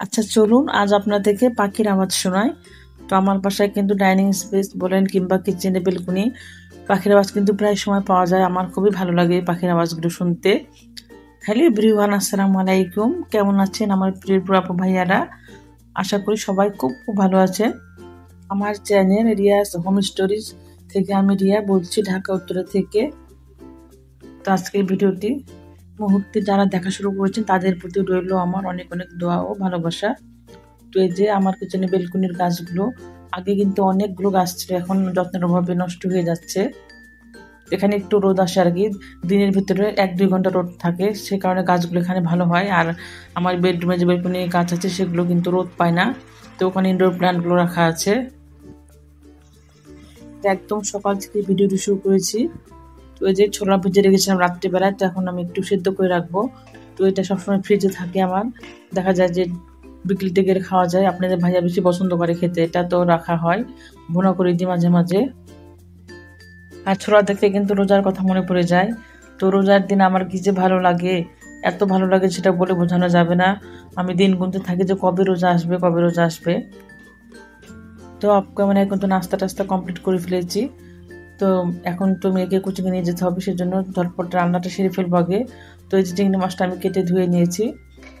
আচ্ছা চলুন, আজ আপনাদেরকে পাখির আওয়াজ শোনাই। তো আমার বাসায় কিন্তু ডাইনিং স্পেস বলেন কিংবা কিচেনে বেলকুনি পাখির আওয়াজ কিন্তু প্রায় সময় পাওয়া যায়। আমার খুবই ভালো লাগে পাখির আওয়াজগুলো শুনতে। হ্যালো ব্রিওয়ান আসসালামু আলাইকুম। কেমন আছেন আমার প্রিয় আপু ভাইয়ারা? আশা করি সবাই খুব খুব ভালো আছেন। আমার চ্যানেল রিয়াস হোম স্টোরিজ থেকে আমি রিয়া বলছি, ঢাকা উত্তরে থেকে। তো আজকের ভিডিওটি মুহূর্তে যারা দেখা শুরু করেছেন, তাদের প্রতি রইল আমার অনেক অনেক দোয়া ও ভালোবাসা। তো এই যে আমার কিচেনে বেলকুনির গাছগুলো, আগে কিন্তু অনেকগুলো গাছ ছিল, এখন যত্নের অভাবে নষ্ট হয়ে যাচ্ছে। এখানে একটু রোদ আসে আর কি, দিনের ভিতরে এক দুই ঘণ্টা রোদ থাকে, সে কারণে গাছগুলো এখানে ভালো হয়। আর আমার বেডরুমে যে বেলকুনি গাছ আছে, সেগুলো কিন্তু রোদ পায় না। তো ওখানে ইনডোর প্ল্যান্টগুলো রাখা আছে। একদম সকাল থেকে ভিডিওটি শুরু করেছি। তো এই যে ছোলা ভেজে রেখেছিলাম রাত্রিবেলায়, তো এখন আমি একটু সেদ্ধ করে রাখব। তো এটা সবসময় ফ্রিজে থাকে আমার। দেখা যায় যে বিকেল টেকের খাওয়া যায়, আপনাদের ভাইয়া বেশি পছন্দ করে খেতে, এটা তো রাখা হয়। ভুনা করে দিই মাঝে মাঝে। আর ছোলা দেখলে কিন্তু রোজার কথা মনে পড়ে যায়। তো রোজার দিন আমার কি যে ভালো লাগে, এত ভালো লাগে সেটা বলে বোঝানো যাবে না। আমি দিন গুনতে থাকি যে কবে রোজা আসবে, কবে রোজা আসবে। তো মানে এখন তো নাস্তা টাস্তা কমপ্লিট করে ফেলেছি। তো এখন তো মেয়েকে কোচিংয়ে নিয়ে যেতে হবে, সেজন্য ঝটপট রান্নাটা সেরে ফেলব আগে। তো এই যে চিংড়ি মাছটা আমি কেটে ধুয়ে নিয়েছি,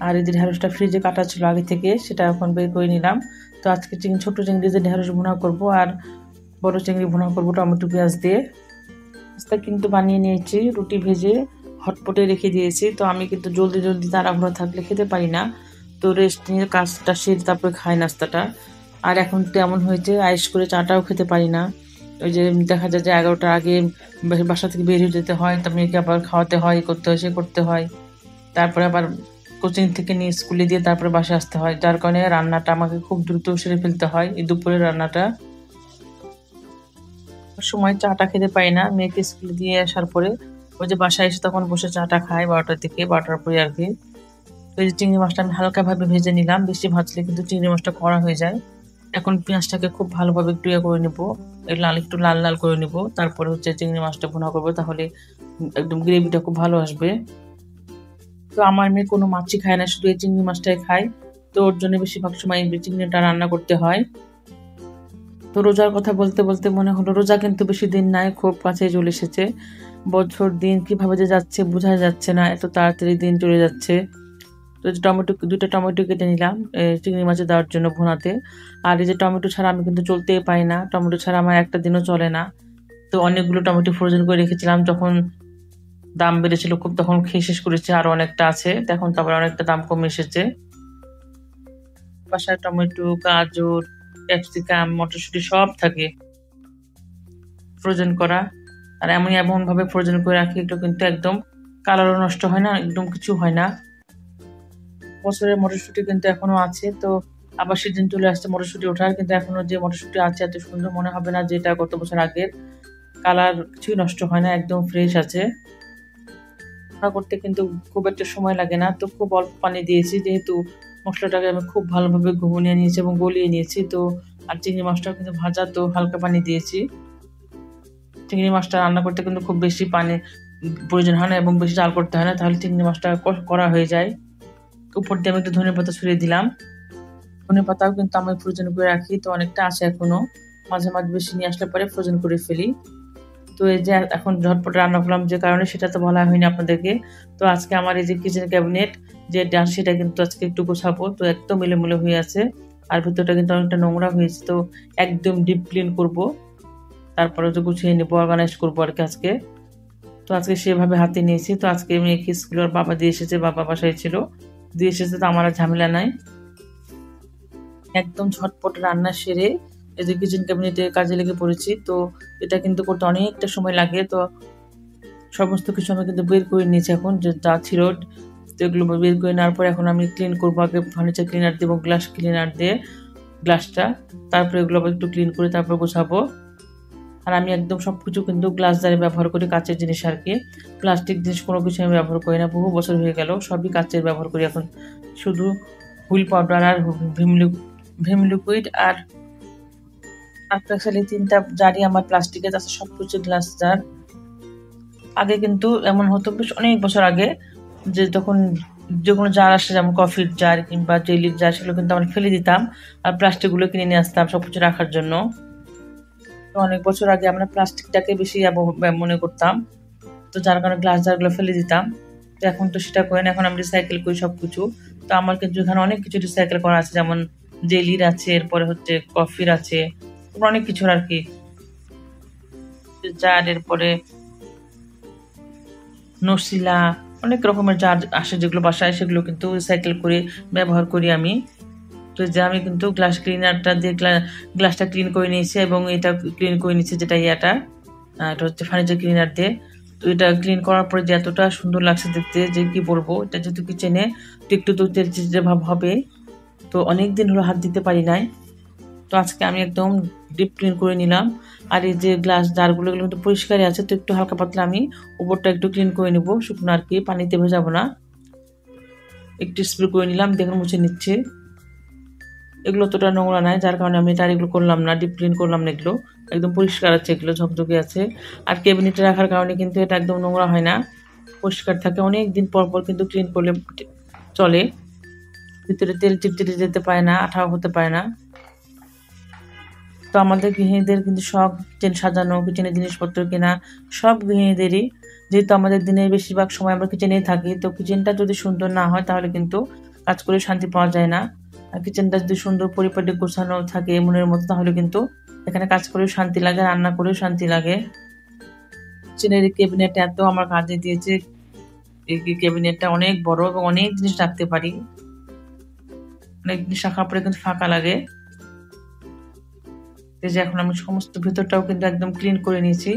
আর এই যে ঢেঁড়সটা ফ্রিজে কাটা ছিল আগে থেকে, সেটা এখন বের করে নিলাম। তো আজকে চিংড়ি ছোটো চিংড়ি যে ঢেঁড়স ভুনা করব, আর বড় চিংড়ি ভুনা করব টমেটো পেঁয়াজ দিয়ে। আস্তে কিন্তু বানিয়ে নিয়েছি, রুটি ভেজে হটপটে রেখে দিয়েছি। তো আমি কিন্তু জলদি জলদি তাড়াহুড়ো থাকলে খেতে পারি না। তো রেস্ট নিয়ে কাজটা সেরে তারপরে খাই নাস্তাটা। আর এখন তো এমন হয়েছে আইস করে চাটাও খেতে পারি না। ওই যে দেখা যায় যে এগারোটার আগে বাসা থেকে বের হয়ে যেতে হয় তা মেয়েকে আবার খাওয়াতে হয় করতে হয় সে করতে হয়। তারপরে আবার কোচিং থেকে নিয়ে স্কুলে দিয়ে তারপরে বাসে আসতে হয়। যার কারণে রান্নাটা আমাকে খুব দ্রুত সেরে ফেলতে হয়, এই দুপুরের রান্নাটা। সময় চাটা খেতে পাই না, মেয়েকে স্কুলে দিয়ে আসার পরে ওই যে বাসায় এসে তখন বসে চাটা খাই বারোটার দিকে, বারোটার পরে আর কি। ওই যে চিংড়ি মাছটা আমি হালকাভাবে ভেজে নিলাম, বেশি ভাজলে কিন্তু চিংড়ি মাছটা করা হয়ে যায়। এখন পেঁয়াজটাকে খুব ভালোভাবে একটু ইয়ে করে নেব। লাল, একটু লাল লাল করে নেব। তারপরে হচ্ছে চিংড়ি মাছটা ভুনা করব, তাহলে একদম গ্রেভিটা খুব ভালো আসবে। তো আমার মেয়ে কোনো মাছই খায় না, শুধু এই চিংড়ি মাছটাই খায়। তো ওর জন্য বেশিরভাগ সময় চিংড়িটা রান্না করতে হয়। তো রোজার কথা বলতে বলতে মনে হলো রোজা কিন্তু বেশি দিন নাই, খুব কাছে চলে এসেছে। বছর দিন কীভাবে যে যাচ্ছে বোঝা যাচ্ছে না, এত তাড়াতাড়ি দিন চলে যাচ্ছে। তো যে টমেটো দুটো টমেটো কেটে নিলাম চিংড়ি মাছে দেওয়ার জন্য ভুনাতে। আর এই যে টমেটো ছাড়া আমি কিন্তু চলতেই পাই না, টমেটো ছাড়া আমার একটা দিনও চলে না। তো অনেকগুলো টমেটো ফ্রোজেন করে রেখেছিলাম, যখন দাম বেড়েছিল খুব, তখন খেয়ে শেষ করেছে আরও অনেকটা আছে। এখন তো আবার অনেকটা দাম কমে এসেছে। বাসায় টমেটো, গাজর, ক্যাপসিকাম, মটরশুঁটি সব থাকে ফ্রোজেন করা। আর এমন এমনভাবে ফ্রোজেন করে রাখি, এগুলো কিন্তু একদম কালারও নষ্ট হয় না, একদম কিছু হয় না। বছরের মটরশুঁটি কিন্তু এখনও আছে, তো আবার সিজন চলে আসছে মটরশুঁটি ওঠার, কিন্তু এখনও যে মটরশুঁটি আছে এত সুন্দর মনে হবে না যেটা গত বছর আগের। কালার কিছুই নষ্ট হয় না, একদম ফ্রেশ আছে। রান্না করতে কিন্তু খুব একটা সময় লাগে না, তো খুব অল্প পানি দিয়েছি, যেহেতু মশলাটাকে আমি খুব ভালোভাবে ঘুমিয়ে নিয়েছি এবং গলিয়ে নিয়েছি, তো আর চিংড়ি মাছটাও কিন্তু ভাজা, তো হালকা পানি দিয়েছি। চিংড়ি মাছটা রান্না করতে কিন্তু খুব বেশি পানি প্রয়োজন হয় না এবং বেশি চাল করতে হয় না, তাহলে চিংড়ি মাছটা করা হয়ে যায়। উপর দিয়ে আমি একটু ধনে পাতা ছড়িয়ে দিলাম। ধনে পাতাও কিন্তু আমি ফ্রোজেন করে রাখি, তো অনেকটা আছে এখনও। মাঝে মাঝে বেশি নিয়ে আসলে পরে ফ্রোজেন করে ফেলি। তো এই যে এখন ঝটপট রান্না করলাম যে কারণে সেটা তো বলা হয়নি আপনাদেরকে। তো আজকে আমার এই যে কিচেন ক্যাবিনেট যে ডান সেটা কিন্তু আজকে একটু গোছাবো। তো একদম মিলেমিলে হয়ে আছে। আর ভিতরটা কিন্তু অনেকটা নোংরা হয়েছে, তো একদম ডিপ ক্লিন করব। তারপরে তো গুছিয়ে নেব অর্গানাইজ করব আর কি আজকে। তো আজকে সেভাবে হাতে নিয়েছি। তো আজকে আমি মেয়েকে স্কুলের বাবা দিয়ে এসেছে, বাবা বাসায় ছিল। দিয়ে এসেছে তো আমার আর ঝামেলা নাই। একদম ঝটপট রান্না সেরে এই যে কিচেন ক্যাবিনেটে কাজে লেগে পড়েছি। তো এটা কিন্তু করতে অনেকটা সময় লাগে। তো সমস্ত কিছু আমি কিন্তু বের করে নিয়েছি এখন, যে যা ছিল, তো এগুলো বের করে নেওয়ার পর এখন আমি ক্লিন করব। আগে ফার্নিচার ক্লিনার দিয়ে এবং গ্লাস ক্লিনার দিয়ে গ্লাসটা তারপরে এগুলো একটু ক্লিন করে তারপর গোছাবো। আর আমি একদম সব কিছু কিন্তু গ্লাস দ্বারে ব্যবহার করি, কাঁচের জিনিস আর কি। প্লাস্টিক জিনিস কোনো কিছু আমি ব্যবহার করি না, বহু বছর হয়ে গেল, সবই কাঁচের ব্যবহার করি এখন। শুধু হুইল পাউডার আর ভিম ভিম লিকুইড আর খালি তিনটা জারি আমার প্লাস্টিকের আছে সব কিছু গ্লাস জার আগে কিন্তু এমন হতো বেশ অনেক বছর আগে যে তখন যে কোনো জার আসে, যেমন কফির জার কিংবা জেলির জার সেগুলো কিন্তু আমরা ফেলে দিতাম আর প্লাস্টিকগুলো কিনে নিয়ে আসতাম সব কিছু রাখার জন্য। অনেক বছর আগে আমরা প্লাস্টিকটাকে বেশি মনে করতাম। তো যার কারণে গ্লাস জারগুলো ফেলে দিতাম। তো এখন তো সেটা করি না এখন আমি রিসাইকেল করি সব কিছু তো আমার কিন্তু এখানে অনেক কিছু রিসাইকেল করা আছে, যেমন জেলির আছে, এরপরে হচ্ছে কফির আছে অনেক কিছুর আর কি। জার এরপরে নসিলা, অনেক রকমের জার আসে যেগুলো বাসায়, সেগুলো কিন্তু রিসাইকেল করে, ব্যবহার করি আমি। তো যে আমি কিন্তু গ্লাস ক্লিনারটা দিয়ে গ্লাসটা ক্লিন করে নিয়েছি এবং এটা ক্লিন করে নিয়েছি যেটা ইয়াটা এটা হচ্ছে ফার্নিচার ক্লিনার দিয়ে। তো এটা ক্লিন করার পরে যে এতটা সুন্দর লাগছে দেখতে, যে কি বলব, এটা যেহেতু কিচেনে তো একটু তো তেল ভাব হবে। তো অনেক দিন হলো হাত দিতে পারি নাই। তো আজকে আমি একদম ডিপ ক্লিন করে নিলাম। আর এই যে গ্লাস জারগুলো এগুলো কিন্তু পরিষ্কারই আছে, তো একটু হালকা পাতলা আমি উপরটা একটু ক্লিন করে নেব। শুকনো আর কি, পানিতে ভেজাবো না। একটু স্প্রে করে নিলাম দেখুন মুছে নিচ্ছে। এগুলো তোটা নোংরা নাই, যার কারণে আমি তার এগুলো করলাম না ডিপ ক্লিন করলাম না এগুলো। একদম পরিষ্কার আছে এগুলো, ঝকঝকে আছে। আর ক্যাবিনেটে রাখার কারণে কিন্তু এটা একদম নোংরা হয় না। পরিষ্কার থাকে অনেক দিন পর পর কিন্তু ক্লিন করলে চলে। ভিতরে তেল চিপচিটে যেতে পারে না, আঠাও হতে পারে না। তো আমাদের গৃহিণীদের কিন্তু সব কিচেন সাজানো, কিচেনের জিনিসপত্র কেনা, সব গৃহিণীদেরই। যেহেতু আমাদের দিনের বেশিরভাগ সময় আমরা কিচেনেই থাকি, তো কিচেনটা যদি সুন্দর না হয় তাহলে কিন্তু কাজ করে শান্তি পাওয়া যায় না। কিচেনটা যদি সুন্দর পরিপাটি গোছানো থাকে, মনের মতো, তাহলে কিন্তু এখানে কাজ করেও শান্তি লাগে, রান্না করেও শান্তি লাগে। কিচেনের ক্যাবিনেট এত আমার কাজে দিয়েছে, এই ক্যাবিনেটটা অনেক বড় এবং অনেক জিনিস রাখতে পারি। অনেক জিনিস রাখার পরে কিন্তু ফাঁকা লাগে। এই যে এখন আমি সমস্ত ভিতরটাও কিন্তু একদম ক্লিন করে নিয়েছি।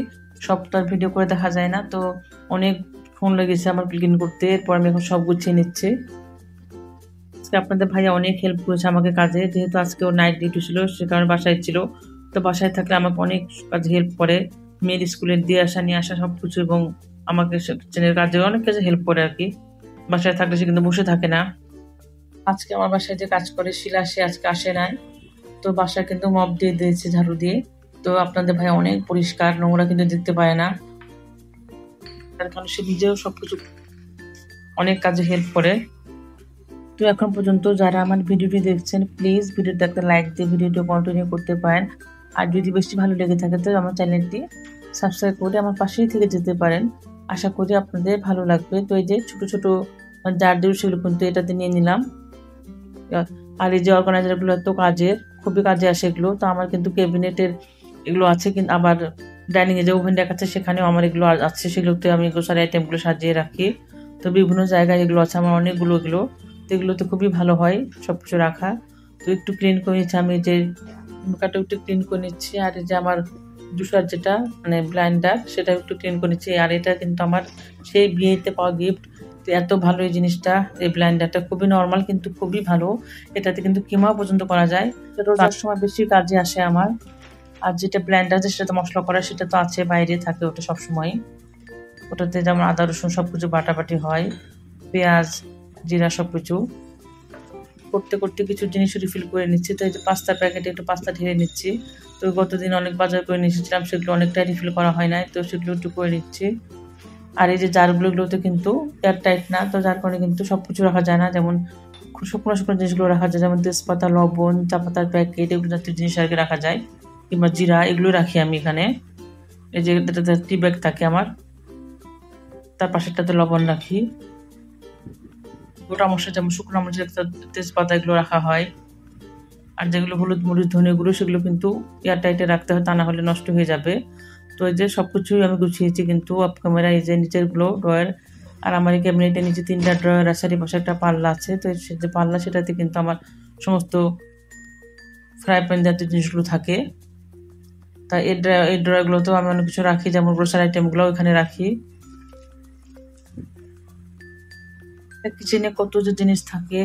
সবটা ভিডিও করে দেখা যায় না, তো অনেক ফোন লেগেছে আমার ক্লিন করতে, এরপর আমি এখন সব গুছিয়ে নিচ্ছি। আজকে আপনাদের ভাইয়া অনেক হেল্প করেছে আমাকে কাজে। যেহেতু আজকে ওর নাইট ডিউটি ছিল, সে কারণে বাসায় ছিল। তো বাসায় থাকলে আমাকে অনেক কাজে হেল্প করে। মেয়ের স্কুলের দিয়ে আসা, নিয়ে আসা সব কিছু এবং আমাকে কিচেনের কাজে অনেক কাজে হেল্প করে আর কি। বাসায় থাকলে সে কিন্তু বসে থাকে না। আজকে আমার বাসায় যে কাজ করে, শিলা সে আজকে আসে নাই। তো বাসায় কিন্তু মপ দিয়ে দিয়েছে ঝাড়ু দিয়ে। তো আপনাদের ভাই অনেক পরিষ্কার, নোংরা কিন্তু দেখতে পায় না। তার সে নিজেও সবকিছু অনেক কাজে হেল্প করে। তো এখন পর্যন্ত যারা আমার ভিডিওটি দেখছেন প্লিজ ভিডিওতে একটা লাইক দিয়ে ভিডিওটি কন্টিনিউ করতে পারেন। আর যদি বেশি ভালো লেগে থাকে, তো আমার চ্যানেলটি সাবস্ক্রাইব করে আমার পাশেই থেকে যেতে পারেন। আশা করি আপনাদের ভালো লাগবে। তো এই যে ছোটো ছোটো জার দিয়ে সেগুলো কিন্তু এটাতে নিয়ে নিলাম। আর এই যে অর্গানাইজারগুলো এত কাজের, খুবই কাজে আসে এগুলো। তো আমার কিন্তু ক্যাবিনেটের এগুলো আছে, কিন্তু আবার ডাইনিংয়ে যে ওভেন দেখাচ্ছে, সেখানেও আমার এগুলো আছে। সেগুলোতে আমি গ্রোসারি আইটেমগুলো সাজিয়ে রাখি। তো বিভিন্ন জায়গায় এগুলো আছে, আমার অনেকগুলো এগুলো। তো এগুলো তো খুবই ভালো হয় সব কিছু রাখা। তো একটু ক্লিন করে নিচ্ছি আমি যে মুখাটা একটু ক্লিন করে নিচ্ছি আর এই যে আমার জুসার যেটা মানে ব্লাইন্ডার সেটা একটু ক্লিন করে নিচ্ছি। আর এটা কিন্তু আমার সেই বিয়েতে পাওয়া গিফট তো এত ভালো এই জিনিসটা এই ব্লাইন্ডারটা খুবই নর্মাল কিন্তু খুবই ভালো। এটাতে কিন্তু কিমা পর্যন্ত করা যায়। রোজার সময় বেশি কাজে আসে আমার। আর যেটা ব্ল্যান্ডার আছে সেটা তো মশলা করা সেটা তো আছে বাইরে থাকে ওটা সবসময়। ওটাতে যেমন আদা রসুন সব কিছু বাটাবাটি হয়। পেঁয়াজ জিরা সব কিছু করতে করতে কিছু জিনিস রিফিল করে নিচ্ছি। তো এই যে পাস্তা প্যাকেটে একটু পাস্তা ঢেলে নিচ্ছি। তো গতদিন অনেক বাজার করে নিয়ে এসেছিলাম, সেগুলো অনেকটাই রিফিল করা হয় নাই। তো সেগুলো একটু করে নিচ্ছি। আর এই যে জারগুলোগুলোতে কিন্তু এয়ার টাইট না, তো যার কারণে কিন্তু সব কিছু রাখা যায় না। যেমন শুকনো শুকনো জিনিসগুলো রাখা যায়, যেমন তেজপাতা, লবণ, চা পাতার প্যাকেট এগুলো জাতীয় জিনিস আর কি রাখা যায়। কিংবা জিরা, এগুলো রাখি আমি এখানে। এই যে টি ব্যাগ থাকে আমার। তার পাশেরটাতে লবণ রাখি। গোটা মশলা যেমন শুকনো মরিচ তেজপাতা এগুলো রাখা হয়। আর যেগুলো হলুদ মরিচ ধনেগুলো সেগুলো কিন্তু এয়ার টাইটে রাখতে হয়, তা না হলে নষ্ট হয়ে যাবে। তো এই যে সব কিছুই আমি গুছিয়েছি কিন্তু আপ ক্যামেরা এই যে নিচেরগুলো ড্রয়ার আর আমার এই ক্যাবিনেটের নিচে তিনটা ড্রয়ার আছে পাশে একটা পাল্লা আছে। তো সে যে পাল্লা, সেটাতে কিন্তু আমার সমস্ত ফ্রাই প্যান জাতীয় জিনিসগুলো থাকে। তা এই এই ড্রয়ারগুলোতেও আমি অনেক কিছু রাখি, যেমন গ্রোসারি আইটেমগুলো ওইখানে রাখি। কিচেনে কত যে জিনিস থাকে?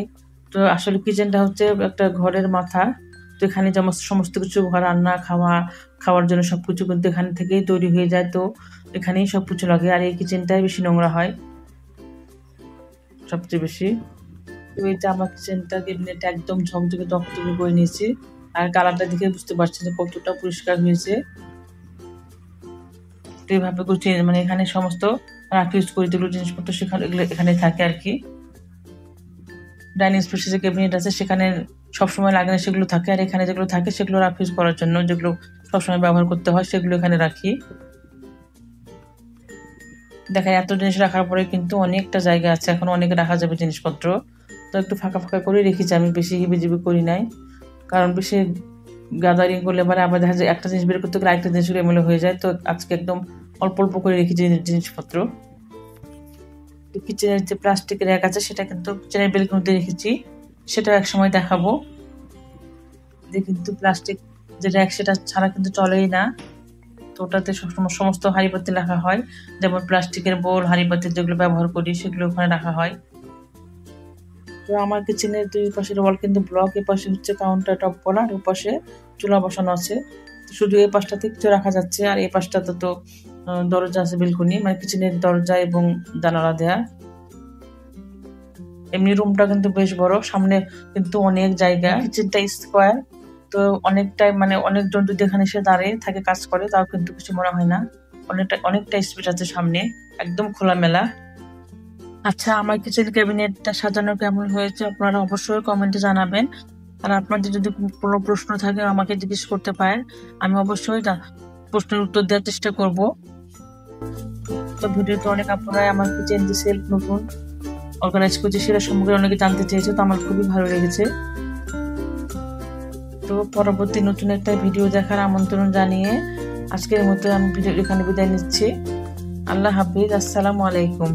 তো আসলে কিচেনটা হচ্ছে, একটা ঘরের মাথা, তো এখানে যেমন সমস্ত কিছু, ঘর, রান্না, খাওয়া, খাওয়ার জন্য সব কিছু কিন্তু এখান থেকেই তৈরি হয়ে যায়, তো এখানেই সব কিছু লাগে। আর এই কিচেনটাই বেশি নোংরা হয়। সবচেয়ে বেশি। তো এইটা আমার কিচেনটা কেবিনেটটা একদম ঝকঝকে দকঝকে করে নিয়েছি। আর কালারটা দেখে বুঝতে পারছি যে কতটা পরিষ্কার হয়েছে। তো এইভাবে মানে এখানে সমস্ত রাখি ইউজ করি যেগুলো জিনিসপত্র সেখানে এগুলো এখানে থাকে আর কি। ডাইনিং স্পেসে যে ক্যাবিনেট আছে সেখানে সবসময় লাগে না সেগুলো থাকে, আর এখানে যেগুলো থাকে সেগুলো রাফ ইউজ করার জন্য যেগুলো সবসময় ব্যবহার করতে হয় সেগুলো এখানে রাখি। দেখা এত জিনিস রাখার পরে কিন্তু অনেকটা জায়গা আছে, এখন অনেক রাখা যাবে জিনিসপত্র। তো একটু ফাঁকা ফাঁকা করে রেখেছি, আমি বেশি হিবিজিবি করি নাই। কারণ বেশি গ্যাদারিং করলে পরে আবার দেখা যায় একটা জিনিস বের করতে গেলে আরেকটা জিনিস এমএলএ হয়ে যায়। তো আজকে একদম অল্প অল্প করে রেখেছি জিনিসপত্র। কিচেনের যে প্লাস্টিকের র্যাক আছে, সেটা কিন্তু কিচেনের বেলকুনিতে রেখেছি। সেটাও এক সময় দেখাবো। যে কিন্তু প্লাস্টিক যে র্যাক, সেটা ছাড়া কিন্তু চলেই না। তো ওটাতে সবসময় সমস্ত হাঁড়িপাতি রাখা হয়। যেমন প্লাস্টিকের বোল, হাঁড়িপাতি যেগুলো ব্যবহার করি, সেগুলো ওখানে রাখা হয়। তো আমার কিচেনের দুই পাশের ওয়াল কিন্তু ব্লক, এ পাশে হচ্ছে কাউন্টার টপ বলা, আর পাশে চুলা বসানো আছে। শুধু এই পাশটাতে কিছু রাখা যাচ্ছে, আর এই পাশটাতে তো দরজা আছে বেলকুনি মানে কিচেনের দরজা এবং জানালা দেয়া। এমনি রুমটা কিন্তু বেশ বড়, সামনে কিন্তু অনেক জায়গা কিচেনটা স্কোয়ার তো অনেকটাই মানে অনেকজন যদি এখানে এসে দাঁড়িয়ে থাকে, কাজ করে, তাও কিন্তু কিছু মনে হয় না। অনেকটা অনেকটা স্পেস আছে সামনে, একদম খোলামেলা। আচ্ছা আমার কিচেন ক্যাবিনেটটা সাজানো কেমন হয়েছে আপনারা অবশ্যই কমেন্টে জানাবেন। আর আপনাদের যদি কোনো প্রশ্ন থাকে, আমাকে জিজ্ঞেস করতে পারেন। আমি অবশ্যই প্রশ্নের উত্তর দেওয়ার চেষ্টা করব। তো ভিডিওতে অনেক আপনারা আমার কিচেন যে সেলফ নতুন অর্গানাইজ করছে সেটা সম্পর্কে অনেকে জানতে চেয়েছে, তো আমার খুবই ভালো লেগেছে। তো পরবর্তী নতুন একটা ভিডিও দেখার আমন্ত্রণ জানিয়ে আজকের মতো আমি ভিডিও এখানে বিদায় নিচ্ছি। আল্লাহ হাফিজ, আসসালামু আলাইকুম।